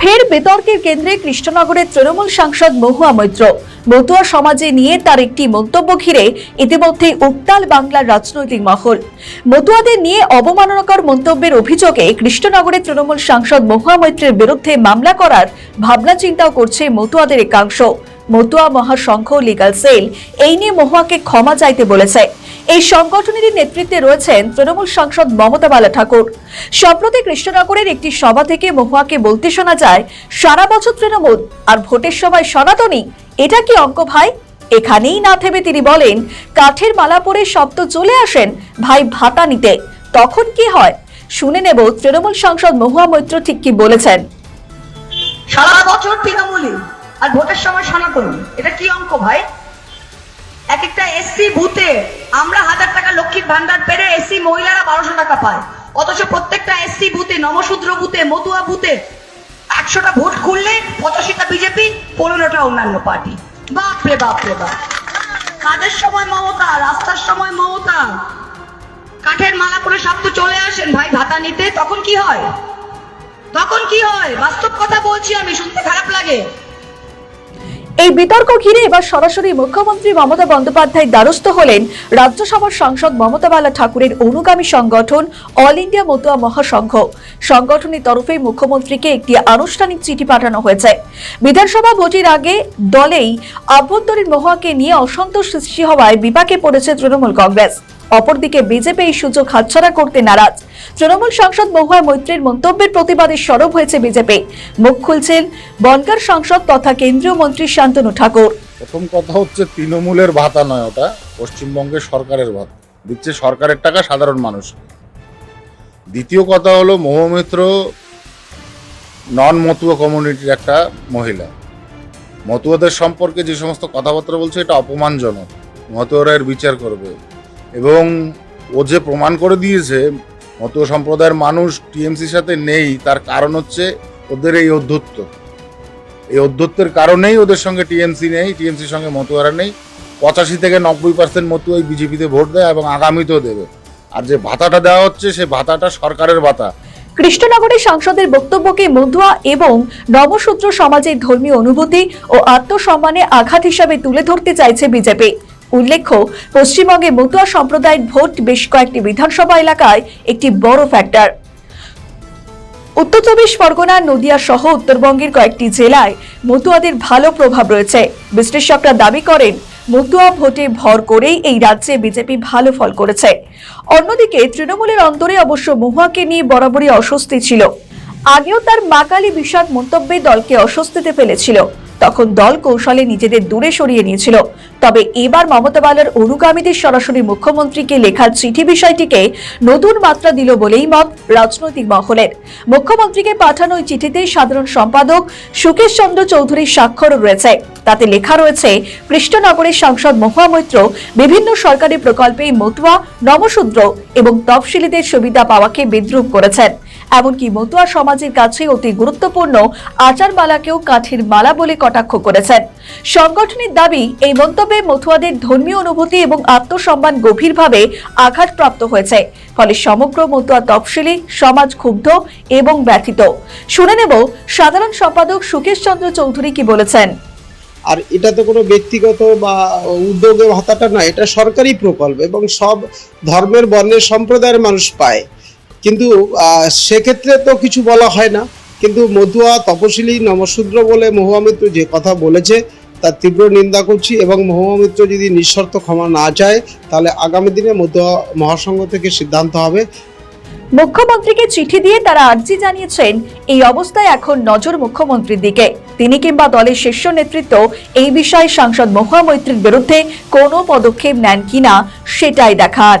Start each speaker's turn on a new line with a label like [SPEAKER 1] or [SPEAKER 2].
[SPEAKER 1] ফের বিতর্কের কেন্দ্রে কৃষ্ণনগরের তৃণমূল সাংসদ মহুয়া মৈত্র। মতুয়া সমাজে নিয়ে তার একটি মন্তব্য ঘিরে ইতিমধ্যে উত্তাল বাংলার রাজনৈতিক মহল। মতুয়াদের নিয়ে অবমাননাকর মন্তব্যের অভিযোগে কৃষ্ণনগরের তৃণমূল সাংসদ মহুয়া মৈত্রের বিরুদ্ধে মামলা করার ভাবনা চিন্তাও করছে মতুয়াদের একাংশ। মতুয়া মহাসংঘ লিগাল সেল এই নিয়ে মহুয়াকে ক্ষমা চাইতে বলেছে। এই সংগঠনের নেতৃত্বে রয়েছেন তৃণমূল সাংসদ মমতা বালা ঠাকুর সম্প্রতি কৃষ্ণনগরের একটি সভা থেকে মহুয়াকে বলতে শোনা যায়, সারা বছর তৃণমূল আর ভোটের সময় সনাতনী, এটা কি অঙ্ক ভাই? এখানেই না থেমে তিনি বলেন, কাঠের মালা পরে শব্দ চলে আসেন ভাই ভাতা নিতে। তখন কি হয়? শুনে নেব তৃণমূল সাংসদ মহুয়া মৈত্র ঠিক কি বলেছেন।
[SPEAKER 2] সারা বছর তৃণমূলী আর ভোটের সময় সনাতনী এটা কি অঙ্ক ভাই? এক একটা এসসি বুথে আমরা হাজার টাকা লক্ষ্মীর ভান্ডার পেরে এসসি মহিলারা বারোশো টাকা পায়। অথচ প্রত্যেকটা এসসি বুথে, নমশূদ্র বুথে, মতুয়া বুথে একশোটা ভোট খুললে পঁচাশিটা বিজেপি পনেরোটা অন্যান্য পার্টি। বাপরে বাপরে বাপ কাজের সময় মমতা, রাস্তার সময় মমতা। কাঠের মালা করে সব তো চলে আসেন ভাই ভাতা নিতে। তখন কি হয়? তখন কি হয়? বাস্তব কথা বলছি আমি, শুনতে খারাপ লাগে।
[SPEAKER 1] এই বিতর্ক ঘিরে এবার সরাসরি মুখ্যমন্ত্রী মমতা বন্দ্যোপাধ্যায় দ্বারস্থ হলেন রাজ্যসভার সাংসদ মমতা বালা ঠাকুরের অনুগামী সংগঠন অল ইন্ডিয়া মতুয়া মহাসংঘ। সংগঠনের তরফে মুখ্যমন্ত্রীকে একটি আনুষ্ঠানিক চিঠি পাঠানো হয়েছে। বিধানসভা ভোটের আগে দলেই আভ্যন্তরীণ মহুয়াকে নিয়ে অসন্তোষ সৃষ্টি হওয়ায় বিপাকে পড়েছে তৃণমূল কংগ্রেস। অপরদিকে বিজেপি এই সুযোগ হাতছাড়া করতে নারাজ। তৃণমূল সাংসদ মহুয়া মৈত্রীর মন্তব্যের প্রতিবাদে সরব হয়েছে বিজেপি। মুখ খুলছেন বনগার সাংসদ তথা কেন্দ্রীয় মন্ত্রী শান্তনু ঠাকুর।
[SPEAKER 3] প্রথম কথা হচ্ছে তৃণমূলের ভাতা নয় ওটা পশ্চিমবঙ্গের সরকারের ভাতা। দিচ্ছে সরকারের টাকা সাধারণ মানুষ। দ্বিতীয় কথা হলো মৌমিত্র নন মতুয়া কমিউনিটির একটা মহিলা। মতুয়াদের সম্পর্কে যে সমস্ত কথাবার্তা বলছে, এটা অপমানজনক। মতুয়ারা এর বিচার করবে। এবং ও যে প্রমাণ করে দিয়েছে মতুয়া সম্প্রদায়ের মানুষ টিএমসির সাথে নেই, তার কারণ হচ্ছে ওদের এই অধ্যত্ব এই অধ্যত্বের কারণেই ওদের সঙ্গে টিএমসি নেই, টিএমসির সঙ্গে মতুয়ারা নেই। পঁচাশি থেকে নব্বই পার্সেন্ট মতুয়াই বিজেপিতে ভোট দেয় এবং আগামীতেও দেবে। আর যে ভাতাটা দেওয়া হচ্ছে, সে ভাতাটা সরকারের ভাতা।
[SPEAKER 1] কৃষ্ণনগরের সাংসদের বক্তব্যকে মধুয়া এবং নবসূত্র সমাজের ধর্মীয় অনুভূতি ও আত্মসম্মানে আঘাত হিসাবে তুলে ধরতে চাইছে বিজেপি। উল্লেখ্য, পশ্চিমবঙ্গে মতুয়া সম্প্রদায়ের ভোট বেশ কয়েকটি বিধানসভা এলাকায় একটি বড় ফ্যাক্টর উত্তর চব্বিশ পরগনা, নদিয়া সহ উত্তরবঙ্গের কয়েকটি জেলায় মতুয়াদের ভালো প্রভাব রয়েছে। বিশ্লেষকরা দাবি করেন, মতুয়া ভোটে ভর করেই এই রাজ্যে বিজেপি ভালো ফল করেছে। অন্যদিকে, তৃণমূলের অন্তরে অবশ্য মহুয়াকে নিয়ে বরাবরই অস্বস্তি ছিল। আগেও তার মাকালি বিষাদ মন্তব্যে দলকে অস্বস্তিতে ফেলেছিল। তখন দল কৌশলে নিজেদের দূরে সরিয়ে নিয়েছিল। তবে এবার মমতা বালার অনুগামীদের সরাসরি মুখ্যমন্ত্রীকে লেখার চিঠি বিষয়টিকে নতুন মাত্রা দিল বলেই মত রাজনৈতিক মহলের। মুখ্যমন্ত্রীকে পাঠানো ওই চিঠিতে সাধারণ সম্পাদক সুকেশ চন্দ্র চৌধুরীর স্বাক্ষরও রয়েছে। তাতে লেখা রয়েছে, কৃষ্ণনগরের সাংসদ মহুয়া মৈত্র, বিভিন্ন সরকারি প্রকল্পে মতুয়া নবশূদ্র এবং তফসিলিদের সুবিধা পাওয়াকে বিদ্রুপ করেছেন। এমনকি মতুয়া সমাজের কাছে অতি গুরুত্বপূর্ণ আচার মালাকেও কাঠের মালা বলে কটাক্ষ করেছেন। সংগঠনের দাবি, এই মন্তব্যে মতুয়াদের ধর্মীয় অনুভূতি এবং আত্মসম্মান গভীরভাবে আঘাতপ্রাপ্ত হয়েছে। ফলে সমগ্র মতুয়া তফসিলি সমাজ ক্ষুব্ধ এবং ব্যথিত। শুনে নেব সাধারণ সম্পাদক সুকেশ চন্দ্র চৌধুরী কি বলেছেন।
[SPEAKER 4] আর এটা তো কোনো ব্যক্তিগত বা উদ্যোগের ভাতাটা নয়, এটা সরকারি প্রকল্প এবং সব ধর্মের বর্ণের সম্প্রদায়ের মানুষ পায়। কিন্তু সেক্ষেত্রে তো কিছু বলা হয় না। কিন্তু মধুয়া তপশিলি নমশূদ্র বলে মহুয়া মিত্র যে কথা বলেছে, তার তীব্র নিন্দা করছি এবং মহুয়া মিত্র যদি নিঃশর্ত ক্ষমা না চায়, তাহলে আগামী দিনে মধুয়া মহাসংঘ থেকে সিদ্ধান্ত হবে।
[SPEAKER 1] মুখ্যমন্ত্রীকে চিঠি দিয়ে তারা আর্জি জানিয়েছেন, এই অবস্থায় এখন নজর মুখ্যমন্ত্রীর দিকে। তিনি কিংবা দলের শীর্ষ নেতৃত্ব এই বিষয়ে সাংসদ মহুয়া মৈত্রীর বিরুদ্ধে কোনো পদক্ষেপ নেন কিনা, সেটাই দেখার।